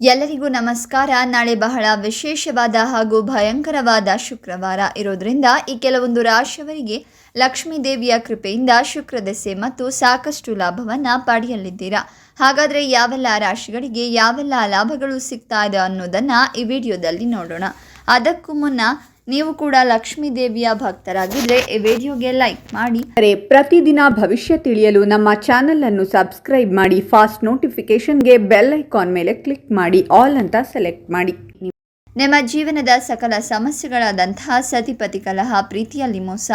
ಎಲ್ಲರಿಗೂ ನಮಸ್ಕಾರ. ನಾಳೆ ಬಹಳ ವಿಶೇಷವಾದ ಹಾಗೂ ಭಯಂಕರವಾದ ಶುಕ್ರವಾರ ಇರೋದ್ರಿಂದ ಈ ಕೆಲವೊಂದು ರಾಶಿಯವರಿಗೆ ಲಕ್ಷ್ಮೀ ದೇವಿಯ ಕೃಪೆಯಿಂದ ಶುಕ್ರ ದೆಸೆ ಮತ್ತು ಸಾಕಷ್ಟು ಲಾಭವನ್ನು ಪಡೆಯಲಿದ್ದೀರಾ ಹಾಗಾದರೆ ಯಾವೆಲ್ಲ ರಾಶಿಗಳಿಗೆ ಯಾವೆಲ್ಲ ಲಾಭಗಳು ಸಿಗ್ತಾ ಇದೆ ಅನ್ನೋದನ್ನು ಈ ವಿಡಿಯೋದಲ್ಲಿ ನೋಡೋಣ. ಅದಕ್ಕೂ ಮುನ್ನ ನೀವು ಕೂಡ ಲಕ್ಷ್ಮೀ ದೇವಿಯ ಭಕ್ತರಾಗಿದ್ದರೆ ಈ ವಿಡಿಯೋಗೆ ಲೈಕ್ ಮಾಡಿ. ಅರೆ ಪ್ರತಿದಿನ ಭವಿಷ್ಯ ತಿಳಿಯಲು ನಮ್ಮ ಚಾನೆಲ್ ಅನ್ನು ಸಬ್ಸ್ಕ್ರೈಬ್ ಮಾಡಿ ಫಾಸ್ಟ್ ನೋಟಿಫಿಕೇಶನ್ಗೆ ಬೆಲ್ ಐಕಾನ್ ಮೇಲೆ ಕ್ಲಿಕ್ ಮಾಡಿ ಆಲ್ ಅಂತ ಸೆಲೆಕ್ಟ್ ಮಾಡಿ. ನಿಮ್ಮ ಜೀವನದ ಸಕಲ ಸಮಸ್ಯೆಗಳಾದಂತಹ ಸತಿಪತಿ ಕಲಹ ಪ್ರೀತಿಯಲ್ಲಿ ಮೋಸ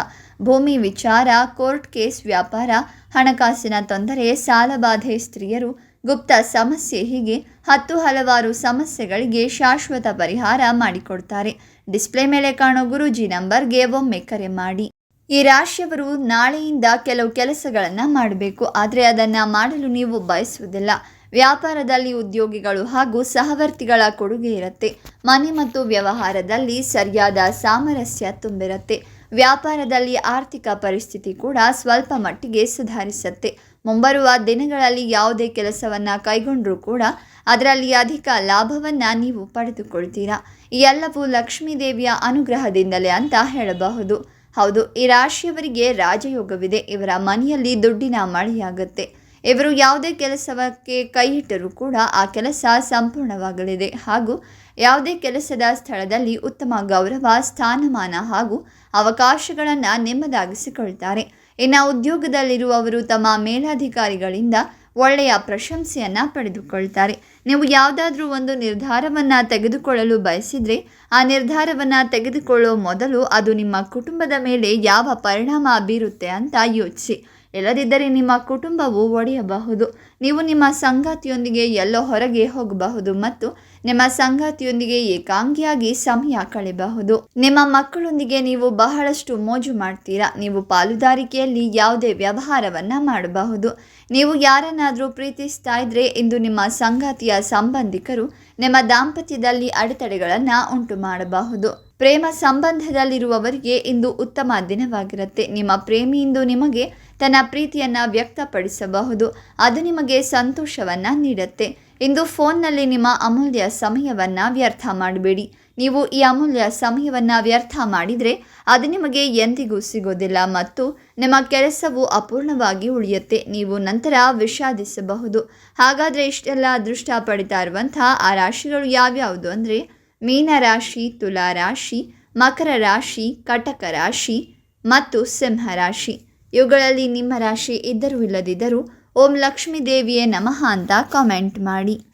ಭೂಮಿ ವಿಚಾರ ಕೋರ್ಟ್ ಕೇಸ್ ವ್ಯಾಪಾರ ಹಣಕಾಸಿನ ತೊಂದರೆ ಸಾಲಬಾಧೆ ಸ್ತ್ರೀಯರು ಗುಪ್ತ ಸಮಸ್ಯೆ ಹೀಗೆ ಹತ್ತು ಹಲವಾರು ಸಮಸ್ಯೆಗಳಿಗೆ ಶಾಶ್ವತ ಪರಿಹಾರ ಮಾಡಿಕೊಡ್ತಾರೆ. ಡಿಸ್ಪ್ಲೇ ಮೇಲೆ ಕಾಣೋ ಗುರೂಜಿ ನಂಬರ್ಗೆ ಒಮ್ಮೆ ಕರೆ ಮಾಡಿ. ಈ ರಾಶಿಯವರು ನಾಳೆಯಿಂದ ಕೆಲವು ಕೆಲಸಗಳನ್ನು ಮಾಡಬೇಕು. ಆದರೆ ಅದನ್ನು ಮಾಡಲು ನೀವು ಬಯಸುವುದಿಲ್ಲ. ವ್ಯಾಪಾರದಲ್ಲಿ ಉದ್ಯೋಗಿಗಳು ಹಾಗೂ ಸಹವರ್ತಿಗಳ ಕೊಡುಗೆ ಇರುತ್ತೆ. ಮನೆ ಮತ್ತು ವ್ಯವಹಾರದಲ್ಲಿ ಸರಿಯಾದ ಸಾಮರಸ್ಯ ತುಂಬಿರುತ್ತೆ. ವ್ಯಾಪಾರದಲ್ಲಿ ಆರ್ಥಿಕ ಪರಿಸ್ಥಿತಿ ಕೂಡ ಸ್ವಲ್ಪ ಮಟ್ಟಿಗೆ ಸುಧಾರಿಸುತ್ತೆ. ಮುಂಬರುವ ದಿನಗಳಲ್ಲಿ ಯಾವುದೇ ಕೆಲಸವನ್ನು ಕೈಗೊಂಡರೂ ಕೂಡ ಅದರಲ್ಲಿ ಅಧಿಕ ಲಾಭವನ್ನು ನೀವು ಪಡೆದುಕೊಳ್ತೀರಾ? ಈ ಎಲ್ಲವೂ ಲಕ್ಷ್ಮೀ ದೇವಿಯ ಅನುಗ್ರಹದಿಂದಲೇ ಅಂತ ಹೇಳಬಹುದು. ಹೌದು, ಈ ರಾಶಿಯವರಿಗೆ ರಾಜಯೋಗವಿದೆ. ಇವರ ಮನೆಯಲ್ಲಿ ದುಡ್ಡಿನ ಮಳೆಯಾಗುತ್ತೆ. ಇವರು ಯಾವುದೇ ಕೆಲಸಕ್ಕೆ ಕೈ ಇಟ್ಟರೂ ಕೂಡ ಆ ಕೆಲಸ ಸಂಪೂರ್ಣವಾಗಲಿದೆ. ಹಾಗೂ ಯಾವುದೇ ಕೆಲಸದ ಸ್ಥಳದಲ್ಲಿ ಉತ್ತಮ ಗೌರವ, ಸ್ಥಾನಮಾನ ಹಾಗೂ ಅವಕಾಶಗಳನ್ನು ನೆಮ್ಮದಾಗಿಸಿಕೊಳ್ತಾರೆ. ಇನ್ನು ಉದ್ಯೋಗದಲ್ಲಿರುವವರು ತಮ್ಮ ಮೇಲಾಧಿಕಾರಿಗಳಿಂದ ಒಳ್ಳೆಯ ಪ್ರಶಂಸೆಯನ್ನು ಪಡೆದುಕೊಳ್ತಾರೆ. ನೀವು ಯಾವುದಾದ್ರೂ ಒಂದು ನಿರ್ಧಾರವನ್ನು ತೆಗೆದುಕೊಳ್ಳಲು ಬಯಸಿದರೆ ಆ ನಿರ್ಧಾರವನ್ನು ತೆಗೆದುಕೊಳ್ಳೋ ಮೊದಲು ಅದು ನಿಮ್ಮ ಕುಟುಂಬದ ಮೇಲೆ ಯಾವ ಪರಿಣಾಮ ಬೀರುತ್ತೆ ಅಂತ ಯೋಚಿಸಿ. ಇಲ್ಲದಿದ್ದರೆ ನಿಮ್ಮ ಕುಟುಂಬವು ಒಡೆಯಬಹುದು. ನೀವು ನಿಮ್ಮ ಸಂಗಾತಿಯೊಂದಿಗೆ ಎಲ್ಲೋ ಹೊರಗೆ ಹೋಗಬಹುದು ಮತ್ತು ನಿಮ್ಮ ಸಂಗಾತಿಯೊಂದಿಗೆ ಏಕಾಂಗಿಯಾಗಿ ಸಮಯ ಕಳೆಯಬಹುದು. ನಿಮ್ಮ ಮಕ್ಕಳೊಂದಿಗೆ ನೀವು ಬಹಳಷ್ಟು ಮೋಜು ಮಾಡ್ತೀರಾ. ನೀವು ಪಾಲುದಾರಿಕೆಯಲ್ಲಿ ಯಾವುದೇ ವ್ಯವಹಾರವನ್ನು ಮಾಡಬಹುದು. ನೀವು ಯಾರನ್ನಾದರೂ ಪ್ರೀತಿಸ್ತಾ ಇದ್ರೆ ಇಂದು ನಿಮ್ಮ ಸಂಗಾತಿಯ ಸಂಬಂಧಿಕರು ನಿಮ್ಮ ದಾಂಪತ್ಯದಲ್ಲಿ ಅಡೆತಡೆಗಳನ್ನು ಉಂಟು ಮಾಡಬಹುದು. ಪ್ರೇಮ ಸಂಬಂಧದಲ್ಲಿರುವವರಿಗೆ ಇಂದು ಉತ್ತಮ ದಿನವಾಗಿರುತ್ತೆ. ನಿಮ್ಮ ಪ್ರೇಮಿ ಇಂದು ನಿಮಗೆ ತನ್ನ ಪ್ರೀತಿಯನ್ನು ವ್ಯಕ್ತಪಡಿಸಬಹುದು. ಅದು ನಿಮಗೆ ಸಂತೋಷವನ್ನು ನೀಡುತ್ತೆ. ಇಂದು ಫೋನ್ನಲ್ಲಿ ನಿಮ್ಮ ಅಮೂಲ್ಯ ಸಮಯವನ್ನು ವ್ಯರ್ಥ ಮಾಡಬೇಡಿ. ನೀವು ಈ ಅಮೂಲ್ಯ ಸಮಯವನ್ನು ವ್ಯರ್ಥ ಮಾಡಿದರೆ ಅದು ನಿಮಗೆ ಎಂದಿಗೂ ಸಿಗೋದಿಲ್ಲ ಮತ್ತು ನಿಮ್ಮ ಕೆಲಸವು ಅಪೂರ್ಣವಾಗಿ ಉಳಿಯುತ್ತೆ. ನೀವು ನಂತರ ವಿಷಾದಿಸಬಹುದು. ಹಾಗಾದರೆ ಇಷ್ಟೆಲ್ಲ ಅದೃಷ್ಟ ಪಡಿತಾ ಇರುವಂತಹ ಆ ರಾಶಿಗಳು ಯಾವ್ಯಾವುದು ಅಂದರೆ ಮೀನರಾಶಿ ತುಲಾ ರಾಶಿ, ಮಕರ ರಾಶಿ, ಕಟಕ ರಾಶಿ ಮತ್ತು ಸಿಂಹ ರಾಶಿ. ಇವುಗಳಲ್ಲಿ ನಿಮ್ಮ ರಾಶಿ ಇದ್ದರೂ ಇಲ್ಲದಿದ್ದರೂ ಓಂ ಲಕ್ಷ್ಮೀ ದೇವಿಯೇ ನಮಃ ಅಂತ ಕಾಮೆಂಟ್ ಮಾಡಿ.